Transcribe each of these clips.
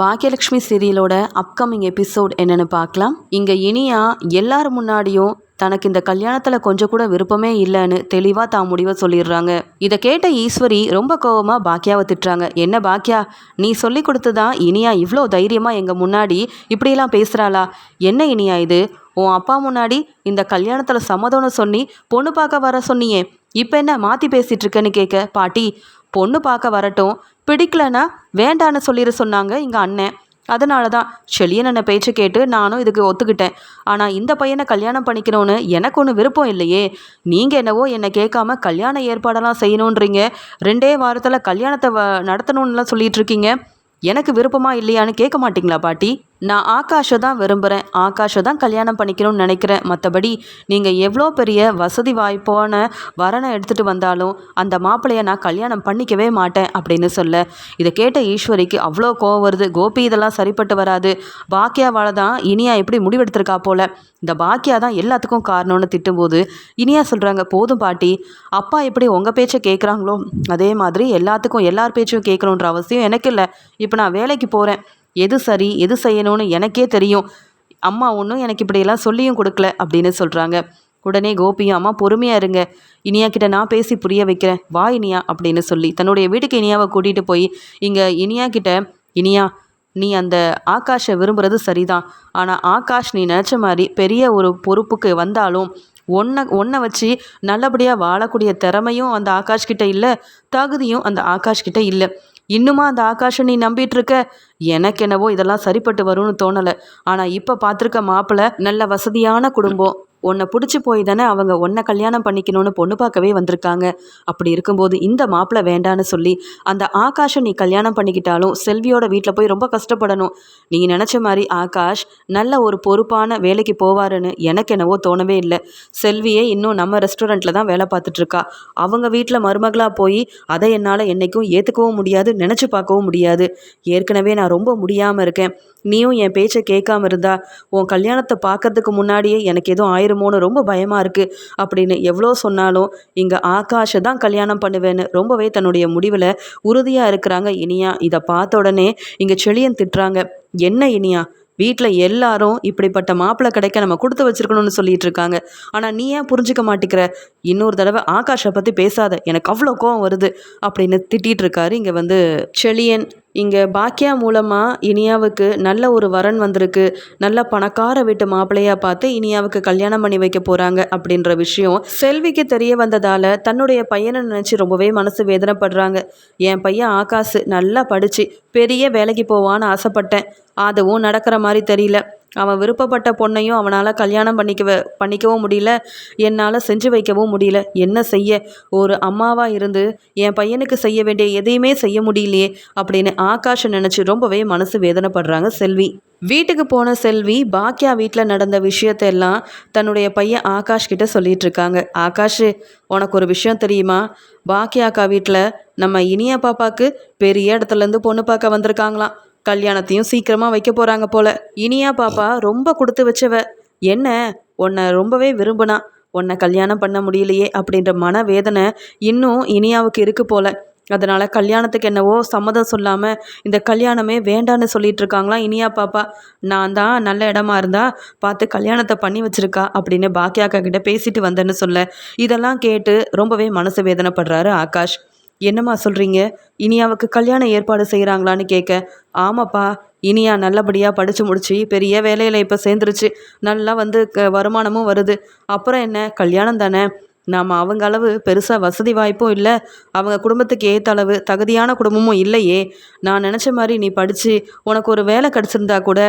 Baakiyalakshmi சீரியலோட upcoming episode என்னன்னு பார்க்கலாம். இங்கே இனியா எல்லார் முன்னாடியும் தனக்கு இந்த கல்யாணத்தில் கொஞ்சம் கூட விருப்பமே இல்லைன்னு தெளிவாக தான் முடிவை சொல்லிடுறாங்க. இதை கேட்ட ஈஸ்வரி ரொம்ப கோவமாக பாக்கியாவை திட்டுறாங்க. என்ன பாக்கியா நீ சொல்லி கொடுத்து தான் இனியா இவ்வளோ தைரியமாக எங்கள் முன்னாடி இப்படியெல்லாம் பேசுகிறாளா என்ன இனியா இது? உன் அப்பா முன்னாடி இந்த கல்யாணத்தில் சம்மதம்னு சொல்லி பொண்ணு பார்க்க வர சொன்னியே. இப்போ என்ன மாற்றி பேசிகிட்டு இருக்கேன்னு கேட்க பாட்டி பொண்ணு பார்க்க வரட்டும். பிடிக்கலனா வேண்டான்னு சொல்லிட சொன்னாங்க எங்கள் அண்ணன். அதனால தான் செழியன் என்ன பேச்சு கேட்டு நானும் இதுக்கு ஒத்துக்கிட்டேன். ஆனால் இந்த பையனை கல்யாணம் பண்ணிக்கணும்னு எனக்கு ஒன்றும் விருப்பம் இல்லையே. நீங்கள் என்னவோ என்னை கேட்காம கல்யாண ஏற்பாடெல்லாம் செய்யணுன்றீங்க. ரெண்டே வாரத்தில் கல்யாணத்தை வ நடத்தணும்னுலாம் சொல்லிகிட்ருக்கீங்க எனக்கு விருப்பமா இல்லையான்னு கேட்க மாட்டிங்களா பாட்டி? நான் ஆகாஷை தான் விரும்புகிறேன் ஆகாஷை தான் கல்யாணம் பண்ணிக்கணும்னு நினைக்கிறேன். மற்றபடி நீங்கள் எவ்வளோ பெரிய வசதி வாய்ப்பான வரனை எடுத்துகிட்டு வந்தாலும் அந்த மாப்பிள்ளையை நான் கல்யாணம் பண்ணிக்கவே மாட்டேன் அப்படின்னு சொல்ல. இதை கேட்ட ஈஸ்வரிக்கு அவ்வளோ கோவம் வருது. கோபி இதெல்லாம் சரிப்பட்டு வராது. பாக்கியாவால் தான் இனியா எப்படி முடிவெடுத்திருக்கா போல. இந்த பாக்கியா தான் எல்லாத்துக்கும் காரணம்னு திட்டும்போது இனியா சொல்கிறாங்க போதும் பாட்டி. அப்பா எப்படி உங்கள் பேச்சை கேட்குறாங்களோ அதே மாதிரி எல்லாத்துக்கும் எல்லார் பேச்சும் கேட்கணுன்ற அவசியம் எனக்கு இல்லை. இப்போ நான் வேலைக்கு போகிறேன் எது சரி எது செய்யணும்னு எனக்கே தெரியும். அம்மா ஒன்றும் எனக்கு இப்படியெல்லாம் சொல்லியும் கொடுக்கல அப்படின்னு சொல்கிறாங்க உடனே கோபியும் அம்மா பொறுமையாக இருங்க. இனியா கிட்ட நான் பேசி புரிய வைக்கிறேன். வா இனியா அப்படின்னு சொல்லி தன்னுடைய வீட்டுக்கு இனியாவை கூட்டிகிட்டு போய் இங்கே இனியா கிட்ட இனியா நீ அந்த ஆகாஷை விரும்புறது சரிதான். ஆனால் ஆகாஷ் நீ நினச்ச மாதிரி பெரிய ஒரு பொறுப்புக்கு வந்தாலும் ஒன்றை ஒன்றை வச்சு நல்லபடியாக வாழக்கூடிய திறமையும் அந்த ஆகாஷ் கிட்ட இல்லை தகுதியும் அந்த ஆகாஷ் கிட்ட இல்லை. இன்னுமா அந்த ஆகாஷை நீ நம்பிட்டு இருக்க எனக்கு என்னவோ இதெல்லாம் சரிப்பட்டு வரும்னு தோணலை. ஆனால் இப்போ பார்த்துருக்க மாப்பிள்ளை நல்ல வசதியான குடும்பம். உன்னை பிடிச்சி போய் தானே அவங்க உன்னை கல்யாணம் பண்ணிக்கணும்னு பொண்ணு பார்க்கவே வந்திருக்காங்க. அப்படி இருக்கும்போது இந்த மாப்பிள்ளை வேண்டான்னு சொல்லி அந்த ஆகாஷை நீ கல்யாணம் பண்ணிக்கிட்டாலும் செல்வியோட வீட்டில் போய் ரொம்ப கஷ்டப்படணும். நீங்கள் நினச்ச மாதிரி ஆகாஷ் நல்ல ஒரு பொறுப்பான வேலைக்கு போவாருன்னு எனக்கு என்னவோ தோணவே இல்லை. செல்வியே இன்னும் நம்ம ரெஸ்டாரண்ட்டில் தான் வேலை பார்த்துட்ருக்கா அவங்க வீட்டில் மருமகளாக போய் அதை என்னால் என்றைக்கும் ஏற்றுக்கவும் முடியாது நினச்சி பார்க்கவும் முடியாது. ஏற்கனவே நான் ரொம்ப முடியாமல் இருக்கேன். நீயும் என் பேச்சை கேட்காம இருந்தா உன் கல்யாணத்தை பார்க்கறதுக்கு முன்னாடியே எனக்கு எதுவும் ஆயிருமோன்னு ரொம்ப பயமாக இருக்குது அப்படின்னு எவ்வளோ சொன்னாலும் இங்கே ஆகாஷை தான் கல்யாணம் பண்ணுவேன்னு ரொம்பவே தன்னுடைய முடிவில் உறுதியாக இருக்கிறாங்க இனியா. இதை பார்த்த உடனே இங்கே செளியன் திட்டுறாங்க என்ன இனியா? வீட்டில் எல்லாரும் இப்படிப்பட்ட மாப்பிள்ளை கிடைக்க நம்ம கொடுத்து வச்சிருக்கணும்னு சொல்லிட்டு இருக்காங்க. ஆனால் நீ ஏன் புரிஞ்சுக்க மாட்டேங்கிற? இன்னொரு தடவை ஆகாஷை பற்றி பேசாத எனக்கு அவ்வளோ கோவம் வருது அப்படின்னு திட்டிகிட்டு இருக்காரு இங்கே வந்து செளியன் இங்கே பாக்கியா மூலமாக இனியாவுக்கு நல்ல ஒரு வரன் வந்திருக்கு. நல்ல பணக்கார வீட்டு மாப்பிள்ளையாக பார்த்து இனியாவுக்கு கல்யாணம் பண்ணி வைக்க போகிறாங்க அப்படின்ற விஷயம் செல்விக்கு தெரிய வந்ததால் தன்னுடைய பையனை நினச்சி ரொம்பவே மனசு வேதனைப்படுறாங்க. என் பையன் ஆகாசு நல்லா படித்து பெரிய வேலைக்கு போவான்னு ஆசைப்பட்டேன். அதுவும் நடக்கிற மாதிரி தெரியல. அவன் விருப்பப்பட்ட பொண்ணையும் அவனால் கல்யாணம் பண்ணிக்க பண்ணிக்கவும் முடியல. என்னால் செஞ்சு வைக்கவும் முடியல. என்ன செய்ய? ஒரு அம்மாவாக இருந்து என் பையனுக்கு செய்ய வேண்டிய எதையுமே செய்ய முடியலையே அப்படின்னு ஆகாஷை நினச்சி ரொம்பவே மனசு வேதனைப்படுறாங்க செல்வி. வீட்டுக்கு போன செல்வி பாக்கியா வீட்டில் நடந்த விஷயத்தெல்லாம் தன்னுடைய பையன் ஆகாஷ் கிட்ட சொல்லிட்டு இருக்காங்க. ஆகாஷ் உனக்கு ஒரு விஷயம் தெரியுமா? பாக்கியா அக்கா வீட்டில் நம்ம இனியா பாப்பாவுக்கு பெரிய இடத்துலேருந்து பொண்ணு பார்க்க வந்திருக்காங்களாம். கல்யாணத்தையும் சீக்கிரமாக வைக்க போகிறாங்க போல. இனியா பாப்பா ரொம்ப கொடுத்து வச்சவ. என்ன? உன்னை ரொம்பவே விரும்பினா. உன்னை கல்யாணம் பண்ண முடியலையே அப்படின்ற மனவேதனை இன்னும் இனியாவுக்கு இருக்கு போல. அதனால் கல்யாணத்துக்கு என்னவோ சம்மதம் சொல்லாமல் இந்த கல்யாணமே வேண்டான்னு சொல்லிட்டு இருக்காங்களா இனியா பாப்பா. நான் தான் நல்ல இடமா இருந்தா பார்த்து கல்யாணத்தை பண்ணி வச்சிருக்கா அப்படின்னு பாக்கியாக்கா கிட்ட பேசிட்டு வந்தேன்னு சொல்ல. இதெல்லாம் கேட்டு ரொம்பவே மனசு வேதனைப்படுறாரு ஆகாஷ். என்னம்மா சொல்கிறீங்க இனியாவுக்கு கல்யாணம் ஏற்பாடு செய்கிறாங்களான்னு கேட்க ஆமாப்பா இனியா நல்லபடியாக படித்து முடிச்சு பெரிய வேலையில் இப்போ சேர்ந்துருச்சு. நல்லா வந்து க வருமானமும் வருது. அப்புறம் என்ன? கல்யாணம் தானே. நாம் அவங்க அளவு பெருசாக வசதி வாய்ப்பும் இல்லை. அவங்க குடும்பத்துக்கு ஏற்ற அளவு தகுதியான குடும்பமும் இல்லையே. நான் நினச்ச மாதிரி நீ படித்து உனக்கு ஒரு வேலை கிடச்சிருந்தா கூட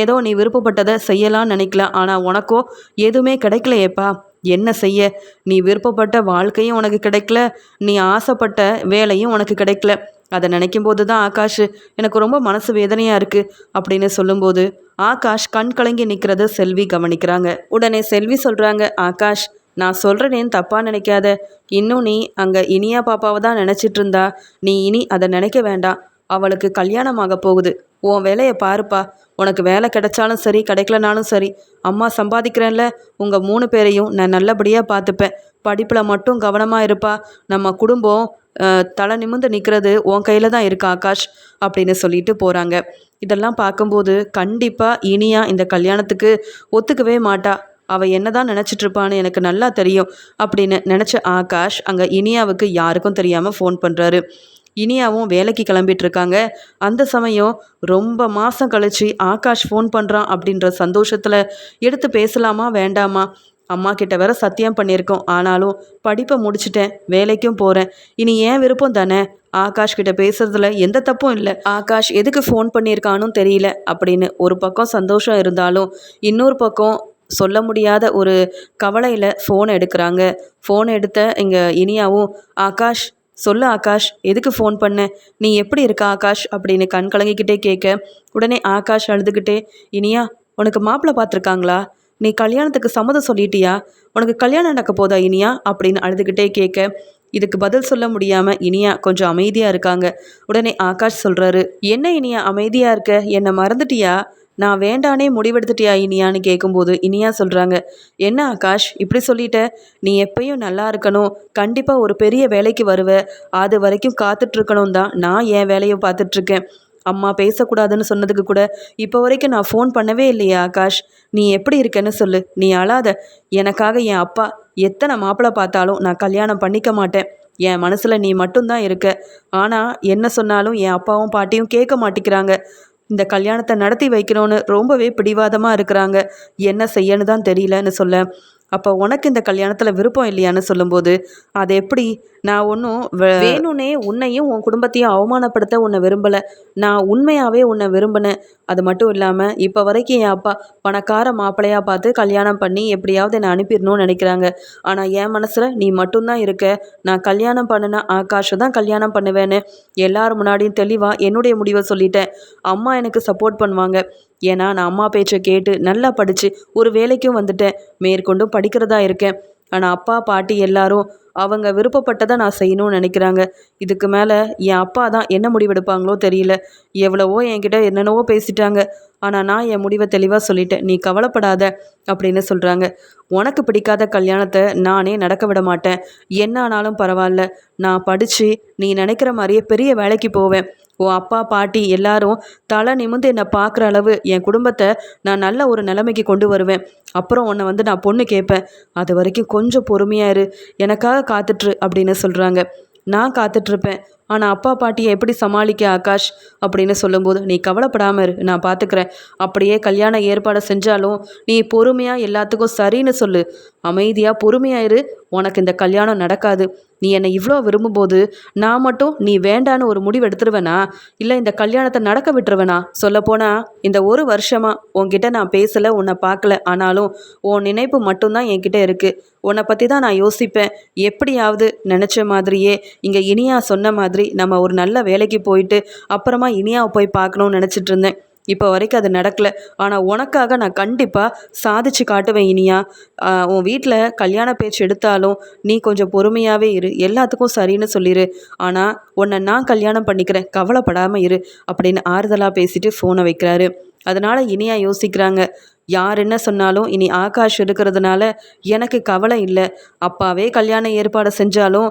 ஏதோ நீ விருப்பப்பட்டதை செய்யலாம்னு நினைக்கலாம். ஆனால் உனக்கோ எதுவுமே கிடைக்கலையேப்பா. என்ன செய்ய? நீ விருப்பப்பட்ட வாழ்க்கையும் உனக்கு கிடைக்கல. நீ ஆசைப்பட்ட வேலையும் உனக்கு கிடைக்கல. அதை நினைக்கும் போது தான் ஆகாஷ் எனக்கு ரொம்ப மனசு வேதனையாக இருக்குது அப்படின்னு சொல்லும்போது ஆகாஷ் கண் கலங்கி நிற்கிறத செல்வி கவனிக்கிறாங்க. உடனே செல்வி சொல்கிறாங்க ஆகாஷ் நான் சொல்கிறேன்னு தப்பாக நினைக்காத. இன்னும் நீ அங்கே இனியா பாப்பாவை தான் நினச்சிட்டு இருந்தா. நீ இனி அதை நினைக்க வேண்டாம். அவளுக்கு கல்யாணம் போகுது. உன் வேலையை பாருப்பா. உனக்கு வேலை கிடைச்சாலும் சரி கிடைக்கலனாலும் சரி அம்மா சம்பாதிக்கிறேன்ல. உங்கள் மூணு பேரையும் நான் நல்லபடியாக பார்த்துப்பேன். படிப்பில் மட்டும் கவனமாக இருப்பா. நம்ம குடும்பம் தலை நிமிர்ந்து நிற்கிறது உன் கையில் தான் இருக்கு ஆகாஷ் அப்படின்னு சொல்லிட்டு போகிறாங்க இதெல்லாம் பார்க்கும்போது கண்டிப்பாக இனியா இந்த கல்யாணத்துக்கு ஒத்துக்கவே மாட்டா. அவள் என்ன தான் நினச்சிட்ருப்பான்னு எனக்கு நல்லா தெரியும் அப்படின்னு நினச்ச ஆகாஷ் அங்கே இனியாவுக்கு யாருக்கும் தெரியாமல் ஃபோன் பண்ணுறாரு இனியாவும் வேலைக்கு கிளம்பிட்டு இருக்காங்க அந்த சமயம் ரொம்ப மாதம் கழிச்சு ஆகாஷ் ஃபோன் பண்ணுறான் அப்படின்ற சந்தோஷத்தில் எடுத்து பேசலாமா வேண்டாமா? அம்மா கிட்ட வேற சத்தியம் பண்ணியிருக்கோம். ஆனாலும் படிப்பை முடிச்சிட்டேன். வேலைக்கும் போகிறேன் இனி ஏன் விருப்பம் தானே? ஆகாஷ் கிட்ட பேசுறதுல எந்த தப்பும் இல்லை. ஆகாஷ் எதுக்கு ஃபோன் பண்ணியிருக்கானும் தெரியல அப்படின்னு ஒரு பக்கம் சந்தோஷம் இருந்தாலும் இன்னொரு பக்கம் சொல்ல முடியாத ஒரு கவலையில் ஃபோன் எடுக்கிறாங்க. ஃபோன் எடுத்த இங்கே இனியாவும் ஆகாஷ் சொல்லு ஆகாஷ். எதுக்கு ஃபோன் பண்ண? நீ எப்படி இருக்க ஆகாஷ்? அப்படின்னு கண் கலங்கிக்கிட்டே கேட்க உடனே ஆகாஷ் அழுதுகிட்டே இனியா உனக்கு மாப்பிள்ளை பார்த்துருக்காங்களா? நீ கல்யாணத்துக்கு சம்மதம் சொல்லிட்டியா? உனக்கு கல்யாணம் நடக்க போதா இனியா? அப்படின்னு அழுதுகிட்டே கேட்க இதுக்கு பதில் சொல்ல முடியாம இனியா கொஞ்சம் அமைதியா இருக்காங்க. உடனே ஆகாஷ் சொல்றாரு என்ன இனியா அமைதியா இருக்க? என்னை மறந்துட்டியா? நான் வேண்டானே முடிவெடுத்துட்டியா இனியான்னு கேட்கும்போது இனியா சொல்கிறாங்க என்ன ஆகாஷ் இப்படி சொல்லிட்ட? நீ எப்பயும் நல்லா இருக்கணும் கண்டிப்பாக ஒரு பெரிய வேலைக்கு வருவ அது வரைக்கும் காத்துட்ருக்கணும் தான். நான் என் வேலையை பார்த்துட்ருக்கேன். அம்மா பேசக்கூடாதுன்னு சொன்னதுக்கு கூட இப்போ வரைக்கும் நான் ஃபோன் பண்ணவே இல்லையே ஆகாஷ். நீ எப்படி இருக்கேன்னு சொல்லு. நீ அழாத. எனக்காக என் அப்பா எத்தனை மாப்பிள்ளை பார்த்தாலும் நான் கல்யாணம் பண்ணிக்க மாட்டேன். என் மனசில் நீ மட்டும்தான் இருக்க. ஆனால் என்ன சொன்னாலும் என் அப்பாவும் பாட்டியும் கேட்க மாட்டேங்கிறாங்க இந்த கல்யாணத்தை நடத்தி வைக்கணும்னு ரொம்பவே பிடிவாதமாக இருக்கிறாங்க. என்ன செய்யன்னு தான் தெரியலன்னு சொல்ல. அப்போ உனக்கு இந்த கல்யாணத்தில் விருப்பம் இல்லையான்னு சொல்லும்போது அது எப்படி? நான் ஒன்றும் வேணும்னே உன்னையும் உன் குடும்பத்தையும் அவமானப்படுத்த உன்னை விரும்பலை. நான் உண்மையாகவே உன்னை விரும்பினேன். அது மட்டும் இல்லாமல் இப்போ வரைக்கும் என் அப்பா பணக்கார மாப்பிள்ளையாக பார்த்து கல்யாணம் பண்ணி எப்படியாவது என்னை அனுப்பிடணும்னு நினைக்கிறாங்க. ஆனால் என் மனசில் நீ மட்டும்தான் இருக்க. நான் கல்யாணம் பண்ணின ஆகாஷை தான் கல்யாணம் பண்ணுவேன்னு எல்லாரும் முன்னாடியும் தெளிவாக என்னுடைய முடிவை சொல்லிட்டேன். அம்மா எனக்கு சப்போர்ட் பண்ணுவாங்க. ஏன்னா நான் அம்மா பேச்சை கேட்டு நல்லா படித்து ஒரு வேலைக்கும் வந்துட்டேன். மேற்கொண்டும் படிக்கிறதா இருக்கேன். ஆனால் அப்பா பாட்டி எல்லாரும் அவங்க விருப்பப்பட்டதை நான் செய்யணும்னு நினைக்கிறாங்க. இதுக்கு மேலே என் அப்பா தான் என்ன முடிவெடுப்பாங்களோ தெரியல. எவ்வளவோ என்கிட்ட என்னென்னவோ பேசிட்டாங்க. ஆனால் நான் என் முடிவை தெளிவாக சொல்லிட்டேன். நீ கவலைப்படாத அப்படின்னு சொல்கிறாங்க உனக்கு பிடிக்காத கல்யாணத்தை நானே நடக்க விட மாட்டேன். என்ன ஆனாலும் பரவாயில்ல. நான் படித்து நீ நினைக்கிற மாதிரியே பெரிய வேலைக்கு போவேன். உன் அப்பா பாட்டி எல்லாரும் தலை நிமிந்து என்னை பார்க்குற அளவு என் குடும்பத்தை நான் நல்ல ஒரு நிலைமைக்கு கொண்டு வருவேன். அப்புறம் உன்னை வந்து நான் பொண்ணு கேட்பேன். அது வரைக்கும் கொஞ்சம் பொறுமையாக இரு. எனக்காக காத்துட்ரு அப்படின்னு சொல்கிறாங்க நான் காத்துட்ருப்பேன். ஆனால் அப்பா பாட்டியை எப்படி சமாளிக்க ஆகாஷ்? அப்படின்னு சொல்லும்போது நீ கவலைப்படாமல் இரு. நான் பார்த்துக்கிறேன் அப்படியே கல்யாண ஏற்பாடு செஞ்சாலும் நீ பொறுமையாக எல்லாத்துக்கும் சரின்னு சொல்லு. அமைதியாக பொறுமையாக இரு. உனக்கு இந்த கல்யாணம் நடக்காது. நீ என்னை இவ்வளோ விரும்பும்போது நான் மட்டும் நீ வேண்டான்னு ஒரு முடிவு எடுத்துருவேனா? இல்லை இந்த கல்யாணத்தை நடக்க விட்டுருவேனா? சொல்லப்போனால் இந்த ஒரு வருஷமா உன்கிட்ட நான் பேசலை உன்னை பார்க்கல. ஆனாலும் உன் நினைப்பு மட்டும்தான் என்கிட்ட இருக்குது உன்னை பற்றி தான் நான் யோசிப்பேன். எப்படியாவது நினச்ச மாதிரியே இங்கே இனியா சொன்ன மாதிரி நம்ம ஒரு நல்ல வேலைக்கு போயிட்டு அப்புறமா இனியாவை போய் பார்க்கணும்னு நினச்சிட்டு இருந்தேன். இப்போ வரைக்கும் அது நடக்கலை. ஆனால் உனக்காக நான் கண்டிப்பாக சாதிச்சு காட்டுவேன் இனியா. உன் வீட்டில் கல்யாண பேச்சு எடுத்தாலும் நீ கொஞ்சம் பொறுமையாகவே இரு. எல்லாத்துக்கும் சரின்னு சொல்லிடு ஆனால் உன்னை நான் கல்யாணம் பண்ணிக்கிறேன். கவலைப்படாமல் இரு அப்படின்னு ஆறுதலாக பேசிட்டு ஃபோனை வைக்கிறாரு. அதனால் இனியா யோசிக்கிறாங்க. யார் என்ன சொன்னாலும் இனி ஆகாஷ் இருக்கிறதுனால எனக்கு கவலை இல்லை. அப்பாவே கல்யாண ஏற்பாடு செஞ்சாலும்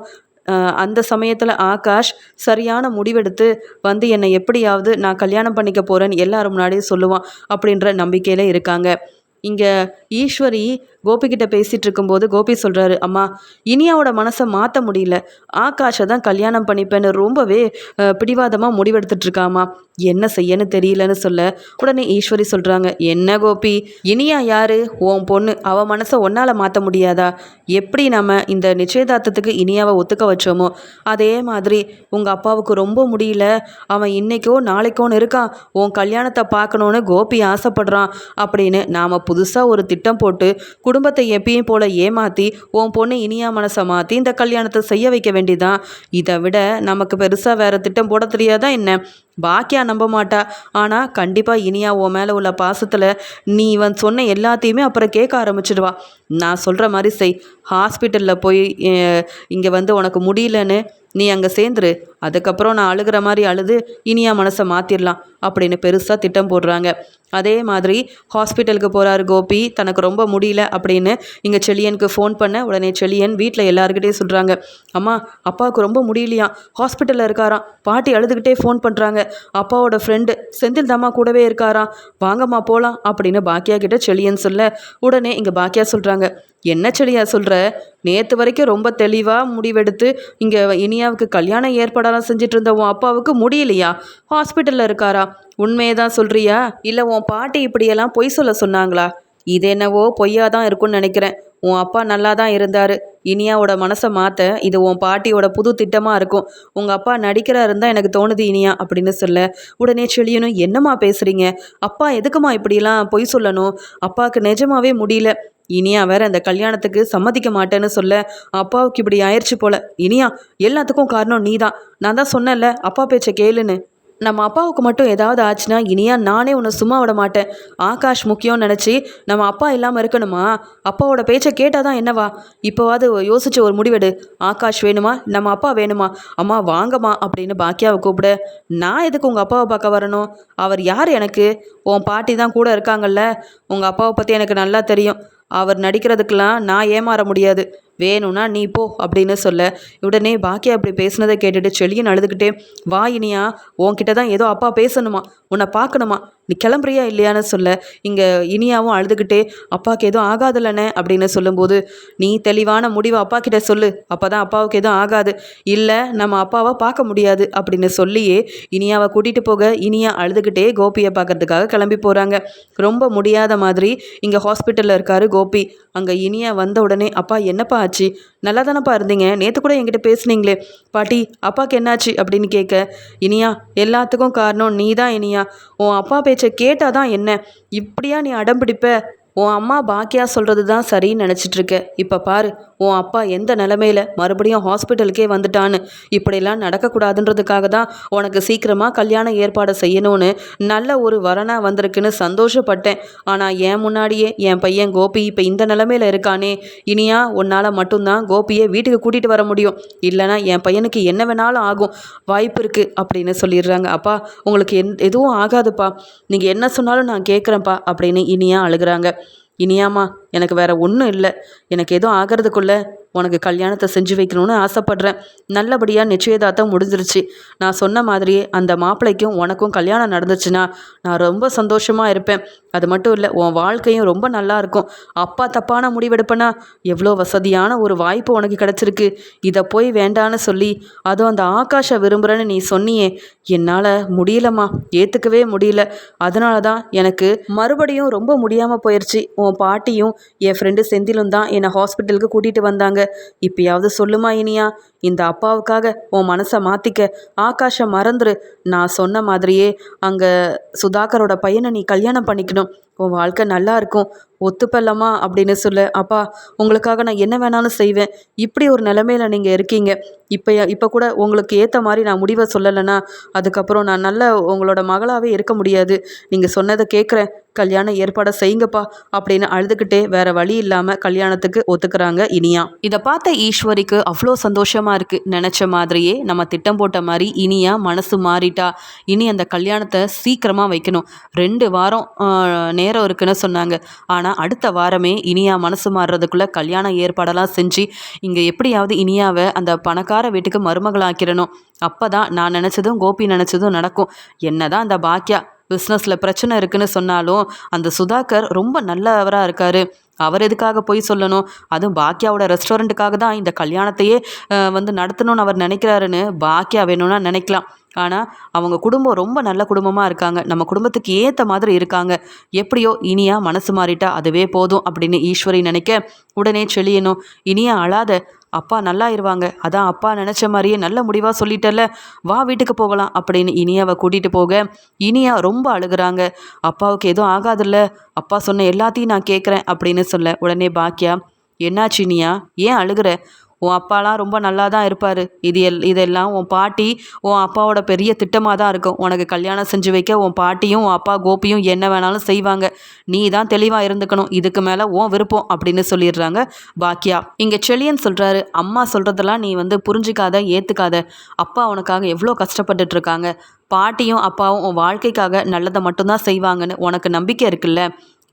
அந்த சமயத்தில் ஆகாஷ் சரியான முடிவெடுத்து வந்து என்னை எப்படியாவது நான் கல்யாணம் பண்ணிக்க போகிறேன்னு எல்லாரும் முன்னாடியும் சொல்லுவான் அப்படின்ற நம்பிக்கையில் இருக்காங்க. இங்கே ஈஸ்வரி கோபிக்கிட்ட பேசிகிட்டு இருக்கும்போது கோபி சொல்கிறாரு அம்மா இனியாவோட மனசை மாற்ற முடியல. ஆகாஷை தான் கல்யாணம் பண்ணிப்பேன்னு ரொம்பவே பிடிவாதமாக முடிவெடுத்துட்ருக்காமா என்ன செய்யன்னு தெரியலன்னு சொல்ல உடனே ஈஸ்வரி சொல்கிறாங்க என்ன கோபி? இனியா யாரு? உன் பொண்ணு அவ மனசை ஒன்னால் மாற்ற முடியாதா? எப்படி நம்ம இந்த நிச்சயதார்த்தத்துக்கு இனியாவை ஒத்துக்க வச்சோமோ? அதே மாதிரி உங்கள் அப்பாவுக்கு ரொம்ப முடியல. அவன் இன்னைக்கோ நாளைக்கோன்னு இருக்கான். உன் கல்யாணத்தை பார்க்கணுன்னு கோபி ஆசைப்படுறான். அப்படின்னு நாம் புதுசாக ஒரு திட்டம் போட்டு குடும்பத்தை எப்பயும் போல ஏமாற்றி உன் பொண்ணு இனியா மனசை மாற்றி இந்த கல்யாணத்தை செய்ய வைக்க வேண்டியதான் இதை விட நமக்கு பெருசாக வேறு திட்டம் போட தெரியாதா என்ன? பாக்கியா நம்ப மாட்டா. ஆனால் கண்டிப்பாக இனியா உன் மேலே உள்ள பாசத்தில் நீ இவன் சொன்ன எல்லாத்தையுமே அப்புறம் கேட்க ஆரம்பிச்சிடுவா. நான் சொல்கிற மாதிரி செய். ஹாஸ்பிட்டலில் போய் இங்கே வந்து உனக்கு முடியலன்னு நீ அங்கே சேர்ந்துரு. அதுக்கப்புறம் நான் அழுகிற மாதிரி அழுது இனியா மனசை மாற்றிடலாம் அப்படின்னு பெருசாக திட்டம் போடுறாங்க. அதே மாதிரி ஹாஸ்பிட்டலுக்கு போகிறாரு கோபி. தனக்கு ரொம்ப முடியல அப்படின்னு இங்கே செழியனுக்கு ஃபோன் பண்ண உடனே செழியன் வீட்டில் எல்லாருக்கிட்டே சொல்கிறாங்க அம்மா அப்பாவுக்கு ரொம்ப முடியலையா? ஹாஸ்பிட்டலில் இருக்காராம். பாட்டி அழுதுகிட்டே ஃபோன் பண்ணுறாங்க அப்பாவோட ஃப்ரெண்டு செந்தில் தாமா கூடவே இருக்காராம் வாங்கம்மா போகலாம் அப்படின்னு பாக்கியா கிட்ட செழியன் சொல்ல உடனே இங்கே பாக்கியா சொல்கிறாங்க என்ன செழியா சொல்கிற நேற்று வரைக்கும் ரொம்ப தெளிவாக முடிவெடுத்து இங்கே இனியாவுக்கு கல்யாணம் ஏற்பாடெல்லாம் செஞ்சுட்டு இருந்த உன் அப்பாவுக்கு முடியலையா? ஹாஸ்பிட்டலில் இருக்காரா? உண்மையை தான் சொல்கிறியா இல்லை உன் பாட்டி இப்படியெல்லாம் பொய் சொல்ல சொன்னாங்களா? இது என்னவோ பொய்யா தான் இருக்கும்னு நினைக்கிறேன். உன் அப்பா நல்லா தான் இருந்தார். இனியாவோட மனசை மாற்ற இது உன் பாட்டியோட புது திட்டமாக இருக்கும். உங்கள் அப்பா நடிக்கிறாரு இருந்தால் எனக்கு தோணுது இனியா அப்படின்னு சொல்ல. உடனே செழியனும் என்னம்மா பேசுகிறீங்க அப்பா எதுக்குமா இப்படிலாம் பொய் சொல்லணும்? அப்பாவுக்கு நிஜமாவே முடியல. இனியா வேற அந்த கல்யாணத்துக்கு சம்மதிக்க மாட்டேன்னு சொல்ல. அப்பாவுக்கு இப்படி ஆயிடுச்சு போல. இனியா எல்லாத்துக்கும் காரணம் நீ தான் நான் தான் சொன்னேன்ல அப்பா பேச்சை கேளுன்னு. நம்ம அப்பாவுக்கு மட்டும் ஏதாவது ஆச்சுன்னா இனியா நானே உன்னை சும்மா விட மாட்டேன். ஆகாஷ் முக்கியம்னு நினச்சி நம்ம அப்பா இல்லாமல் இருக்கணுமா? அப்பாவோட பேச்சை கேட்டால் தான் என்னவா? இப்போவாது யோசிச்சு ஒரு முடிவெடு. ஆகாஷ் வேணுமா? நம்ம அப்பா வேணுமா? அம்மா வாங்கம்மா அப்படின்னு பாக்கியாவை கூப்பிடு. நான் எதுக்கு உங்கள் அப்பாவை பார்க்க வரணும்? அவர் யார் எனக்கு? உன் பாட்டி தான் கூட இருக்காங்கல்ல. உங்கள் அப்பாவை பற்றி எனக்கு நல்லா தெரியும். அவர் நடிக்கிறதுக்கெல்லாம் நான் ஏமாற முடியாது. வேணும்னா நீ போ அப்படின்னு சொல்ல. உடனே பாக்கியா அப்படி பேசுனதை கேட்டுட்டு செழியன் அழுதுகிட்டே வா இனியா உன்கிட்ட தான் ஏதோ அப்பா பேசணுமா? உன்னை பார்க்கணுமா? நீ கிளம்புறியா இல்லையான்னு சொல்ல. இங்கே இனியாவும் அழுதுகிட்டே அப்பாவுக்கு எதுவும் ஆகாதுல்லண்ணே அப்படின்னு சொல்லும்போது நீ தெளிவான முடிவை அப்பா கிட்ட சொல்லு. அப்போ தான் அப்பாவுக்கு எதுவும் ஆகாது. இல்லை நம்ம அப்பாவை பார்க்க முடியாது அப்படின்னு சொல்லியே இனியாவை கூட்டிகிட்டு போக இனியா அழுதுகிட்டே கோபியை பார்க்கறதுக்காக கிளம்பி போகிறாங்க ரொம்ப முடியாத மாதிரி இங்கே ஹாஸ்பிட்டலில் இருக்காரு கோபி. அங்கே இனியா வந்த உடனே அப்பா என்னப்பா ஆச்சு? நல்லா தானப்பா இருந்தீங்க? நேற்று கூட என்கிட்ட பேசுனீங்களே. பாட்டி அப்பாவுக்கு என்னாச்சு? அப்படின்னு கேட்க இனியா எல்லாத்துக்கும் காரணம் நீ தான் இனியா. உன் அப்பா பேச்சை கேட்டால் தான் என்ன? இப்படியா நீ அடம் பிடிப்ப? உன் அம்மா பாக்கியா சொல்கிறது தான் சரின்னு நினச்சிட்ருக்க. இப்போ பாரு உன் அப்பா எந்த நிலமையில மறுபடியும் ஹாஸ்பிட்டலுக்கே வந்துட்டான்னு. இப்படிலாம் நடக்கக்கூடாதுன்றதுக்காக தான் உனக்கு சீக்கிரமாக கல்யாண ஏற்பாடு செய்யணும்னு நல்ல ஒரு வரனாக வந்திருக்குன்னு சந்தோஷப்பட்டேன். ஆனால் என் முன்னாடியே என் பையன் கோபி இப்போ இந்த நிலமையில இருக்கானே. இனியா உன்னால் மட்டும்தான் கோபியை வீட்டுக்கு கூட்டிகிட்டு வர முடியும். இல்லைனா என் பையனுக்கு என்ன வேணாலும் ஆகும். வாய்ப்பு இருக்குது அப்படின்னு சொல்லிடுறாங்க. அப்பா உங்களுக்கு என் எதுவும் ஆகாதுப்பா. நீங்கள் என்ன சொன்னாலும் நான் கேட்குறேன்ப்பா அப்படின்னு இனியா அழுகிறாங்க. இனியாம்மா எனக்கு வேறு ஒன்றும் இல்லை. எனக்கு எதுவும் ஆகிறதுக்குள்ள உனக்கு கல்யாணத்தை செஞ்சு வைக்கணும்னு ஆசைப்பட்றேன். நல்லபடியாக நிச்சயதார்த்தம் முடிஞ்சிருச்சு. நான் சொன்ன மாதிரியே அந்த மாப்பிள்ளைக்கும் உனக்கும் கல்யாணம் நடந்துச்சுன்னா நான் ரொம்ப சந்தோஷமாக இருப்பேன். அது மட்டும் இல்லை உன் வாழ்க்கையும் ரொம்ப நல்லா இருக்கும். அப்பா தப்பான முடிவெடுப்பனா எவ்வளோ வசதியான ஒரு வாய்ப்பு உனக்கு கிடச்சிருக்கு. இதை போய் வேண்டான்னு சொல்லி அதுவும் அந்த ஆகாஷை விரும்புகிறேன்னு நீ சொன்னியே. என்னால் முடியலம்மா. ஏற்றுக்கவே முடியல. அதனால தான் எனக்கு மறுபடியும் ரொம்ப முடியாமல் போயிடுச்சு உன் பாட்டியும் என் ஃப்ரெண்டு செந்திலும் தான் என்னை ஹாஸ்பிட்டலுக்கு கூட்டிகிட்டு வந்தாங்க. இப்பயாவது சொல்லுமா இனியா? இந்த அப்பாவுக்காக உன் மனசை மாற்றிக்க ஆகாஷை மறந்துரு. நான் சொன்ன மாதிரியே அங்கே சுதாகரோட பையனை நீ கல்யாணம் பண்ணிக்கணும். உன் வாழ்க்கை நல்லா இருக்கும் ஒத்துப்பல்லம்மா அப்படின்னு சொல்ல. அப்பா உங்களுக்காக நான் என்ன வேணாலும் செய்வேன். இப்படி ஒரு நிலமையில நீங்கள் இருக்கீங்க. இப்போ இப்போ கூட உங்களுக்கு ஏற்ற மாதிரி நான் முடிவை சொல்லலைன்னா அதுக்கப்புறம் நான் நல்ல உங்களோட மகளாகவே இருக்க முடியாது. நீங்கள் சொன்னதை கேட்குறேன் கல்யாணம் ஏற்பாடை செய்யுங்கப்பா அப்படின்னு அழுதுகிட்டே வேற வழி இல்லாமல் கல்யாணத்துக்கு ஒத்துக்கிறாங்க இனியா. இதை பார்த்த ஈஸ்வரிக்கு அவ்வளோ சந்தோஷமாக இருக்குது நினச்ச மாதிரியே நம்ம திட்டம் போட்ட மாதிரி இனியா மனசு மாறிட்டா. இனி அந்த கல்யாணத்தை சீக்கிரமாக வைக்கணும். ரெண்டு வாரம் நேரம் நேரம் இருக்குன்னு சொன்னாங்க. ஆனால் அடுத்த வாரமே இனியா மனசு மாறுறதுக்குள்ளே கல்யாண ஏற்பாடெல்லாம் செஞ்சு இங்கே எப்படியாவது இனியாவை அந்த பணக்கார வீட்டுக்கு மருமகளாக்கிடணும். அப்போ தான் நான் நினச்சதும் கோபி நினச்சதும் நடக்கும். என்ன தான் அந்த பாக்கியா பிஸ்னஸில் பிரச்சனை இருக்குன்னு சொன்னாலும் அந்த சுதாகர் ரொம்ப நல்லவராக இருக்கார். அவர் எதுக்காக போய் சொல்லணும்? அதுவும் பாக்கியாவோட ரெஸ்டாரண்ட்டுக்காக தான் இந்த கல்யாணத்தையே வந்து நடத்தணும்னு அவர் நினைக்கிறாருன்னு பாக்கியா வேணும்னா நினைக்கலாம். ஆனால் அவங்க குடும்பம் ரொம்ப நல்ல குடும்பமாக இருக்காங்க. நம்ம குடும்பத்துக்கு ஏற்ற மாதிரி இருக்காங்க. எப்படியோ இனியா மனசு மாறிட்டா அதுவே போதும் அப்படின்னு ஈஸ்வரி நினைக்க உடனே செழியணும். இனியா அழாத அப்பா நல்லா இருவாங்க அதான் அப்பா நினச்ச மாதிரியே நல்ல முடிவாக சொல்லிட்டல வா வீட்டுக்கு போகலாம் அப்படின்னு இனியாவை கூட்டிகிட்டு போக இனியா ரொம்ப அழுகுறாங்க. அப்பாவுக்கு எதுவும் ஆகாதுல்ல. அப்பா சொன்ன எல்லாத்தையும் நான் கேட்குறேன் அப்படின்னு சொல்ல உடனே பாக்கியா என்னாச்சு இனியா? ஏன் அழுகிற? உன் அப்பாலாம் ரொம்ப நல்லா தான் இருப்பார். இது எல் இதெல்லாம் உன் பாட்டி உன் அப்பாவோட பெரிய திட்டமாக தான் இருக்கும். உனக்கு கல்யாணம் செஞ்சு வைக்க உன் பாட்டியும் உன் அப்பா கோபியும் என்ன வேணாலும் செய்வாங்க. நீ தான் தெளிவாக இருந்துக்கணும். இதுக்கு மேலே உன் விருப்பம் அப்படின்னு சொல்லிடுறாங்க பாக்கியா. இங்கே செழியன் சொல்கிறாரு அம்மா சொல்கிறதெல்லாம் நீ வந்து புரிஞ்சிக்காத ஏற்றுக்காத அப்பா உனக்காக எவ்வளோ கஷ்டப்பட்டுட்ருக்காங்க. பாட்டியும் அப்பாவும் உன் வாழ்க்கைக்காக நல்லதை மட்டும்தான் செய்வாங்கன்னு உனக்கு நம்பிக்கை இருக்குல்ல.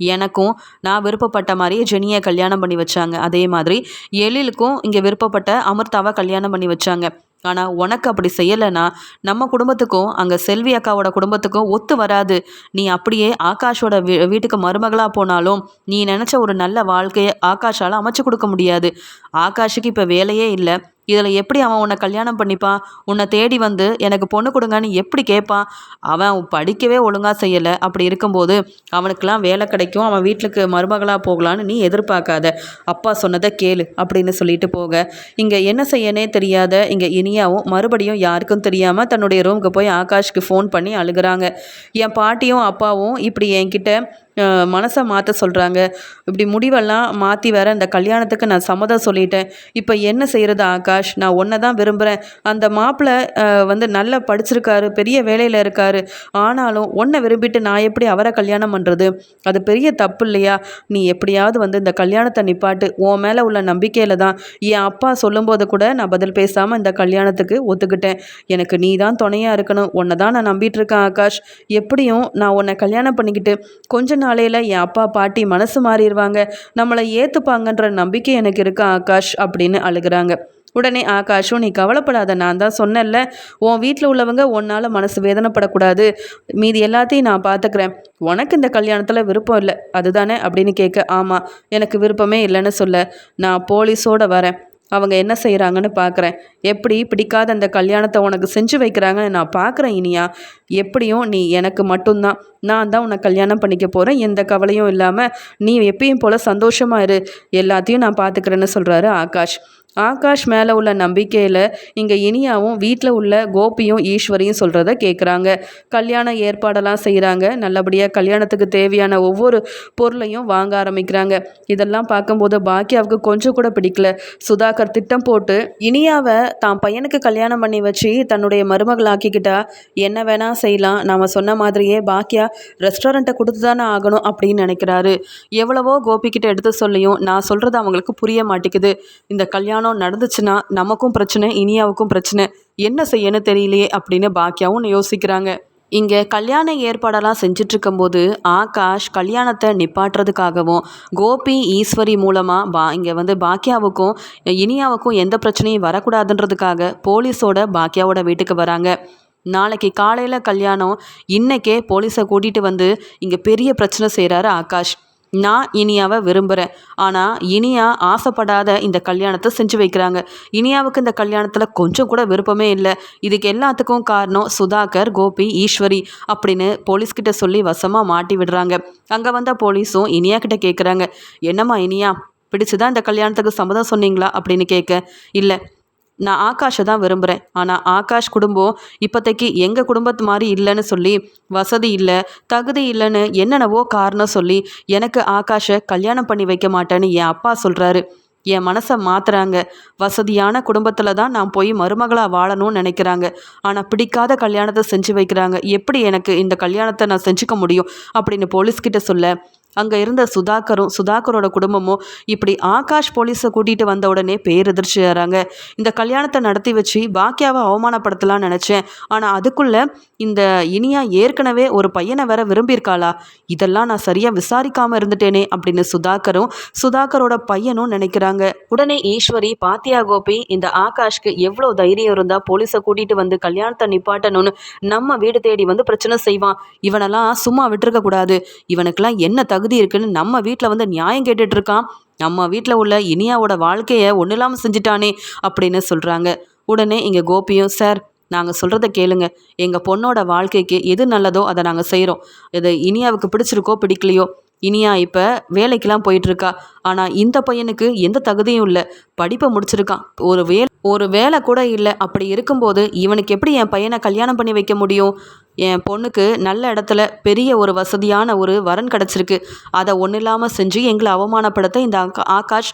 எனக்கும் நான் விருப்பப்பட்ட மாதிரியே ஜெனியை கல்யாணம் பண்ணி வச்சாங்க. அதே மாதிரி எழிலுக்கும் இங்கே விருப்பப்பட்ட அமிர்தாவை கல்யாணம் பண்ணி வச்சாங்க. ஆனால் உனக்கு அப்படி செய்யலைன்னா நம்ம குடும்பத்துக்கும் அங்கே செல்வி அக்காவோட குடும்பத்துக்கும் ஒத்து வராது. நீ அப்படியே ஆகாஷோட வீ வீட்டுக்கு மருமகளாக போனாலும் நீ நினச்ச ஒரு நல்ல வாழ்க்கையை ஆகாஷால் அமைச்சு கொடுக்க முடியாது. ஆகாஷுக்கு இப்போ வேலையே இல்லை. இதில் எப்படி அவன் உன்னை கல்யாணம் பண்ணிப்பான் உன்னை தேடி வந்து எனக்கு பொண்ணு கொடுங்கன்னு எப்படி கேட்பான்? அவன் படிக்கவே ஒழுங்காக செய்யலை. அப்படி இருக்கும்போது அவனுக்கெல்லாம் வேலை கிடைக்கும். அவன் வீட்டுக்கு மருமகளாக போகலான்னு நீ எதிர்பார்க்காத. அப்பா சொன்னதை கேளு அப்படின்னு சொல்லிட்டு போக. இங்கே என்ன செய்யனே தெரியாத இங்கே இனியாவும் மறுபடியும் யாருக்கும் தெரியாமல் தன்னுடைய ரூமுக்கு போய் ஆகாஷ்க்கு ஃபோன் பண்ணி அழுகிறாங்க. என் பாட்டியும் அப்பாவும் இப்படி என்கிட்ட மனசை மாற்ற சொல்கிறாங்க இப்படி முடிவெல்லாம் மாற்றி வேற இந்த கல்யாணத்துக்கு நான் சம்மதம் சொல்லிட்டேன். இப்போ என்ன செய்கிறது ஆகாஷ்? நான் ஒன்றை தான் விரும்புகிறேன் அந்த மாப்பிள்ளை வந்து நல்லா படிச்சிருக்காரு பெரிய வேலையில் இருக்காரு. ஆனாலும் ஒன்றை விரும்பிட்டு நான் எப்படி அவரை கல்யாணம் பண்ணுறது அது பெரிய தப்பு இல்லையா? நீ எப்படியாவது வந்து இந்த கல்யாணத்தை நிப்பாட்டு. உன் மேலே உள்ள நம்பிக்கையில் தான். என் அப்பா சொல்லும்போது கூட நான் பதில் பேசாமல் இந்த கல்யாணத்துக்கு ஒத்துக்கிட்டேன். எனக்கு நீ தான் துணையாக இருக்கணும். உன்னை தான் நான் நம்பிட்டு இருக்கேன் ஆகாஷ். எப்படியும் நான் உன்னை கல்யாணம் பண்ணிக்கிட்டு கொஞ்ச நாளையில் என் அப்பா பாட்டி மனசு மாறிடுவாங்க நம்மளை ஏற்றுப்பாங்கன்ற நம்பிக்கை எனக்கு இருக்கா ஆகாஷ்? அப்படின்னு அழுகிறாங்க. உடனே ஆகாஷும் நீ கவலைப்படாத நான் தான் சொன்னேன்ல. உன் வீட்டில் உள்ளவங்க உன்னால் மனசு வேதனைப்படக்கூடாது. மீதி எல்லாத்தையும் நான் பார்த்துக்கிறேன் உனக்கு இந்த கல்யாணத்தில் விருப்பம் இல்லை. அதுதானே? அப்படின்னு கேட்க ஆமாம் எனக்கு விருப்பமே இல்லைன்னு சொல்ல. நான் போலீஸோடு வரேன். அவங்க என்ன செய்கிறாங்கன்னு பார்க்குறேன் எப்படி? பிடிக்காத அந்த கல்யாணத்தை உனக்கு செஞ்சு வைக்கிறாங்கன்னு நான் பார்க்குறேன் இனியா. எப்படியும் நீ எனக்கு மட்டும்தான். நான் தான் உன்னை கல்யாணம் பண்ணிக்க போகிறேன் எந்த கவலையும் இல்லாமல் நீ எப்பயும் போல் சந்தோஷமாக இரு. எல்லாத்தையும் நான் பார்த்துக்கிறேன்னு சொல்கிறாரு ஆகாஷ். ஆகாஷ் மேலே உள்ள நம்பிக்கையில் இங்கே இனியாவும் வீட்டில் உள்ள கோபியும் ஈஸ்வரியும் சொல்கிறத கேட்குறாங்க கல்யாண ஏற்பாடெல்லாம் செய்கிறாங்க நல்லபடியாக கல்யாணத்துக்கு தேவையான ஒவ்வொரு பொருளையும் வாங்க ஆரம்பிக்கிறாங்க. இதெல்லாம் பார்க்கும்போது பாக்கியாவுக்கு கொஞ்சம் கூட பிடிக்கல. சுதாகர் திட்டம் போட்டு இனியாவை தான் பையனுக்கு கல்யாணம் பண்ணி வச்சு தன்னுடைய மருமகளாக்கிக்கிட்டா என்ன வேணால் செய்யலாம். நாம் சொன்ன மாதிரியே பாக்கியா ரெஸ்டாரண்ட்டை கொடுத்து தானே ஆகணும் அப்படின்னு நினைக்கிறாரு. எவ்வளவோ கோபிக்கிட்ட எடுத்து சொல்லியும் நான் சொல்கிறது அவங்களுக்கு புரிய மாட்டேங்குது. இந்த கல்யாணம் கல்யாணம் நடந்துச்சுன்னா நமக்கும் பிரச்சனை இனியாவுக்கும் பிரச்சனை. என்ன செய்யணும் தெரியலையே அப்படின்னு பாக்கியாவும் யோசிக்கிறாங்க. இங்கே கல்யாண ஏற்பாடெல்லாம் செஞ்சிட்ருக்கும்போது ஆகாஷ் கல்யாணத்தை நிப்பாட்டுறதுக்காகவும் கோபி ஈஸ்வரி மூலமாக பா இங்கே வந்து பாக்கியாவுக்கும் இனியாவுக்கும் எந்த பிரச்சனையும் வரக்கூடாதுன்றதுக்காக போலீஸோட பாக்கியாவோட வீட்டுக்கு வராங்க. நாளைக்கு காலையில் கல்யாணம் இன்றைக்கே போலீஸை கூட்டிகிட்டு வந்து இங்கே பெரிய பிரச்சனை செய்கிறாரு ஆகாஷ். நான் இனியாவை விரும்புகிறேன் ஆனால் இனியா ஆசைப்படாத இந்த கல்யாணத்தை செஞ்சு வைக்கிறாங்க. இனியாவுக்கு இந்த கல்யாணத்தில் கொஞ்சம் கூட விருப்பமே இல்லை. இதுக்கு எல்லாத்துக்கும் காரணம் சுதாகர் கோபி ஈஸ்வரி அப்படின்னு போலீஸ்கிட்ட சொல்லி வசமாக மாட்டி விடுறாங்க. அங்கே வந்த போலீஸும் இனியா கிட்ட கேட்குறாங்க என்னம்மா இனியா பிடிச்சுதான் இந்த கல்யாணத்துக்கு சம்மதம் சொன்னீங்களா அப்படின்னு கேட்க இல்லை நான் ஆகாஷை தான் விரும்புகிறேன் ஆனால் ஆகாஷ் குடும்பம் இப்போதைக்கு எங்கள் குடும்பத்து மாதிரி இல்லைன்னு சொல்லி வசதி இல்லை தகுதி இல்லைன்னு என்னென்னவோ காரணம் சொல்லி எனக்கு ஆகாஷை கல்யாணம் பண்ணி வைக்க மாட்டேன்னு என் அப்பா சொல்கிறாரு என் மனசை மாத்துறாங்க. வசதியான குடும்பத்தில் தான் நான் போய் மருமகளாக வாழணும்னு நினைக்கிறாங்க. ஆனால் பிடிக்காத கல்யாணத்தை செஞ்சு வைக்கிறாங்க. எப்படி எனக்கு இந்த கல்யாணத்தை நான் செஞ்சுக்க முடியும்? அப்படின்னு போலீஸ்கிட்ட சொல்ல அங்கே இருந்த சுதாகரும் சுதாகரோட குடும்பமும் இப்படி ஆகாஷ் போலீஸை கூட்டிகிட்டு வந்த உடனே பேரெதிர்ச்சியாராங்க இந்த கல்யாணத்தை நடத்தி வச்சு பாக்கியாவை அவமானப்படுத்தலாம்னு நினச்சேன். ஆனால் அதுக்குள்ளே இந்த இனியா ஏற்கனவே ஒரு பையனை வேற விரும்பியிருக்காளா? இதெல்லாம் நான் சரியாக விசாரிக்காமல் இருந்துட்டேனே அப்படின்னு சுதாகரும் சுதாகரோட பையனும் நினைக்கிறாங்க. உடனே ஈஸ்வரி பாத்தியா கோபி இந்த ஆகாஷ்க்கு எவ்வளோ தைரியம் இருந்தால் போலீஸை கூட்டிகிட்டு வந்து கல்யாணத்தை நிப்பாட்டணும்னு நம்ம வீடு தேடி வந்து பிரச்சனை செய்வான். இவனெல்லாம் சும்மா விட்டுருக்க கூடாது. இவனுக்கெல்லாம் என்ன தகுதி தகுதி இருக்குன்னு நம்ம வீட்டில் வந்து நியாயம் கேட்டுட்டு இருக்கான் நம்ம வீட்டில் உள்ள இனியாவோட வாழ்க்கையை ஒன்றும் இல்லாமல் செஞ்சுட்டானே அப்படின்னு சொல்கிறாங்க உடனே இங்கே கோபியும் சார் நாங்கள் சொல்கிறத கேளுங்க. எங்கள் பொண்ணோட வாழ்க்கைக்கு எது நல்லதோ அதை நாங்கள் செய்கிறோம் இது இனியாவுக்கு பிடிச்சிருக்கோ பிடிக்கலையோ? இனியா இப்போ வேலைக்கெல்லாம் போயிட்டுருக்கா ஆனால் இந்த பையனுக்கு எந்த தகுதியும் இல்லை. படிப்பை முடிச்சிருக்கான். ஒரு வே ஒரு வேலை கூட இல்லை. அப்படி இருக்கும்போது இவனுக்கு எப்படி என் பையனை கல்யாணம் பண்ணி வைக்க முடியும்? என் பொண்ணுக்கு நல்ல இடத்துல பெரிய ஒரு வசதியான ஒரு வரன் கிடச்சிருக்கு. அதை ஒன்றும் இல்லாமல் செஞ்சு எங்களை அவமானப்படுத்த இந்த ஆகாஷ்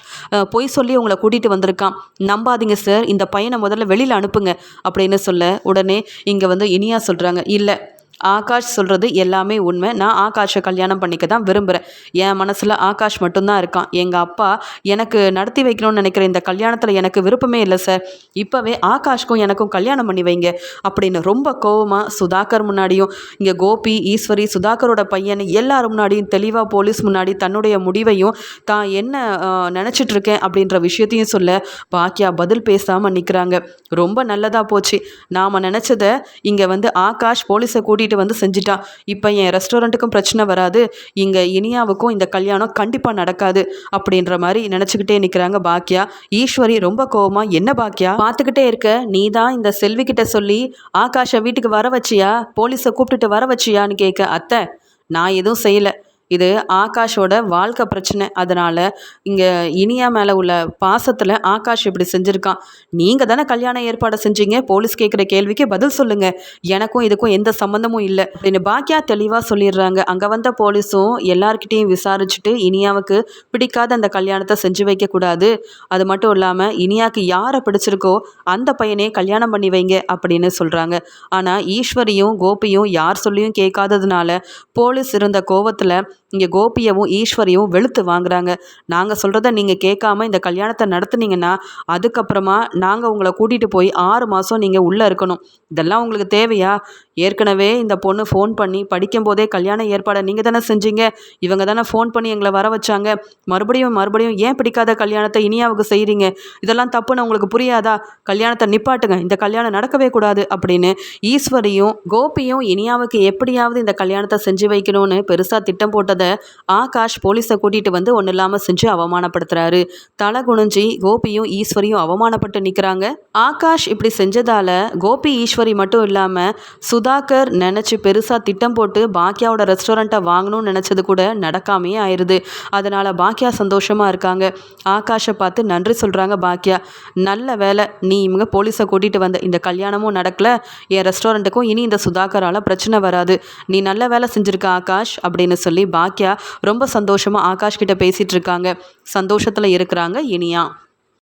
பொய் சொல்லி உங்களை கூட்டிகிட்டு வந்திருக்கான். நம்பாதீங்க சார் இந்த பையனை முதல்ல வெளியில் அனுப்புங்க அப்படின்னு சொல்ல உடனே இங்கே வந்து இனியா சொல்கிறாங்க இல்லை ஆகாஷ் சொல்கிறது எல்லாமே உண்மை. நான் ஆகாஷை கல்யாணம் பண்ணிக்க தான் விரும்புகிறேன் என் மனசில் ஆகாஷ் மட்டும்தான் இருக்கான். எங்கள் அப்பா எனக்கு நடத்தி வைக்கணும்னு நினைக்கிற இந்த கல்யாணத்தில் எனக்கு விருப்பமே இல்லை சார். இப்போவே ஆகாஷ்க்கும் எனக்கும் கல்யாணம் பண்ணி வைங்க அப்படின்னு ரொம்ப கோவமாக சுதாகர் முன்னாடியும் இங்கே கோபி ஈஸ்வரி சுதாகரோட பையன் எல்லாரும் முன்னாடியும் தெளிவாக போலீஸ் முன்னாடி தன்னுடைய முடிவையும் தான் என்ன நினச்சிட்டு இருக்கேன் அப்படின்ற விஷயத்தையும் சொல்ல பாக்கியா பதில் பேசாமல் நிற்கிறாங்க ரொம்ப நல்லதாக போச்சு. நாம் நினச்சதை இங்கே வந்து ஆகாஷ் போலீஸை கூட்டிகிட்டு வந்து செஞ்சிட்டான் இப்போ என் ரெஸ்டாரண்ட்டுக்கும் பிரச்சனை வராது. இங்கே இனியாவுக்கும் இந்த கல்யாணம் கண்டிப்பாக நடக்காது அப்படின்ற மாதிரி நினச்சிக்கிட்டே நிற்கிறாங்க பாக்கியா ஈஸ்வரி ரொம்ப கோபமாக என்ன பாக்கியா பார்த்துக்கிட்டே இருக்க. நீ தான் இந்த செல்வி கிட்ட சொல்லி ஆகாஷை வீட்டுக்கு வர வச்சியா? போலீஸை கூப்பிட்டுட்டு வர வச்சியான்னு கேட்க அத்தை. நான் எதுவும் செய்யலை. இது ஆகாஷோட வாழ்க்கை பிரச்சனை. அதனால் இங்கே இனியா மேலே உள்ள பாசத்தில் ஆகாஷ் இப்படி செஞ்சுருக்கான். நீங்கள் தானே கல்யாண ஏற்பாடை செஞ்சீங்க. போலீஸ் கேட்குற கேள்விக்கு பதில் சொல்லுங்கள் எனக்கும் இதுக்கும் எந்த சம்மந்தமும் இல்லை. அப்படின்னு பாக்கியா தெளிவாக சொல்லிடுறாங்க. அங்கே வந்த போலீஸும் எல்லார்கிட்டேயும் விசாரிச்சுட்டு இனியாவுக்கு பிடிக்காத அந்த கல்யாணத்தை செஞ்சு வைக்கக்கூடாது அது மட்டும் இல்லாமல் இனியாவுக்கு யாரை பிடிச்சிருக்கோ அந்த பையனே கல்யாணம் பண்ணி வைங்க அப்படின்னு சொல்கிறாங்க ஆனால் ஈஸ்வரியும் கோபியும் யார் சொல்லியும் கேட்காததுனால போலீஸ் இருந்த கோவத்தில் இங்கே கோபியவும் ஈஸ்வரியும் வெளுத்து வாங்குறாங்க. நாங்கள் சொல்கிறத நீங்கள் கேட்காம இந்த கல்யாணத்தை நடத்துனீங்கன்னா அதுக்கப்புறமா நாங்கள் உங்களை கூட்டிகிட்டு போய் ஆறு மாதம் நீங்கள் உள்ளே இருக்கணும். இதெல்லாம் உங்களுக்கு தேவையா? ஏற்கனவே இந்த பொண்ணு ஃபோன் பண்ணி படிக்கும்போதே கல்யாண ஏற்பாடை நீங்கள் தானே செஞ்சீங்க? இவங்க தானே ஃபோன் பண்ணி எங்களை வர வச்சாங்க. மறுபடியும் மறுபடியும் ஏன் பிடிக்காத கல்யாணத்தை இனியாவுக்கு செய்கிறீங்க இதெல்லாம் தப்புன்னு உங்களுக்கு புரியாதா? கல்யாணத்தை நிப்பாட்டுங்க. இந்த கல்யாணம் நடக்கவே கூடாது அப்படின்னு ஈஸ்வரியும் கோபியும் இனியாவுக்கு எப்படியாவது இந்த கல்யாணத்தை செஞ்சு வைக்கணும்னு பெருசாக திட்டம் போட்டதை ஆகாஷ் போலீஸை கூட்டிகிட்டு வந்து ஒன்றும் இல்லாமல் செஞ்சு அவமானப்படுத்துகிறாரு தலை குனிஞ்சி கோபியும் ஈஸ்வரியும் அவமானப்பட்டு நிற்கிறாங்க ஆகாஷ் இப்படி செஞ்சதால் கோபி ஈஸ்வரி மட்டும் இல்லாமல் சுதா சுதாகர் நினச்சி பெருசாக திட்டம் போட்டு பாக்கியாவோட ரெஸ்டாரண்ட்டை வாங்கணும்னு நினச்சது கூட நடக்காமையே ஆயிடுது அதனால் பாக்கியா சந்தோஷமாக இருக்காங்க. ஆகாஷை பார்த்து நன்றி சொல்கிறாங்க பாக்கியா நல்ல வேலை நீ இவங்க போலீஸை கூட்டிகிட்டு வந்த இந்த கல்யாணமும் நடக்கல. என் ரெஸ்டாரண்ட்டுக்கும் இனி இந்த சுதாகரால் பிரச்சனை வராது. நீ நல்ல வேலை செஞ்சுருக்க ஆகாஷ் அப்படின்னு சொல்லி பாக்கியா ரொம்ப சந்தோஷமாக ஆகாஷ் கிட்ட பேசிகிட்டு இருக்காங்க. சந்தோஷத்தில் இருக்கிறாங்க இனியா.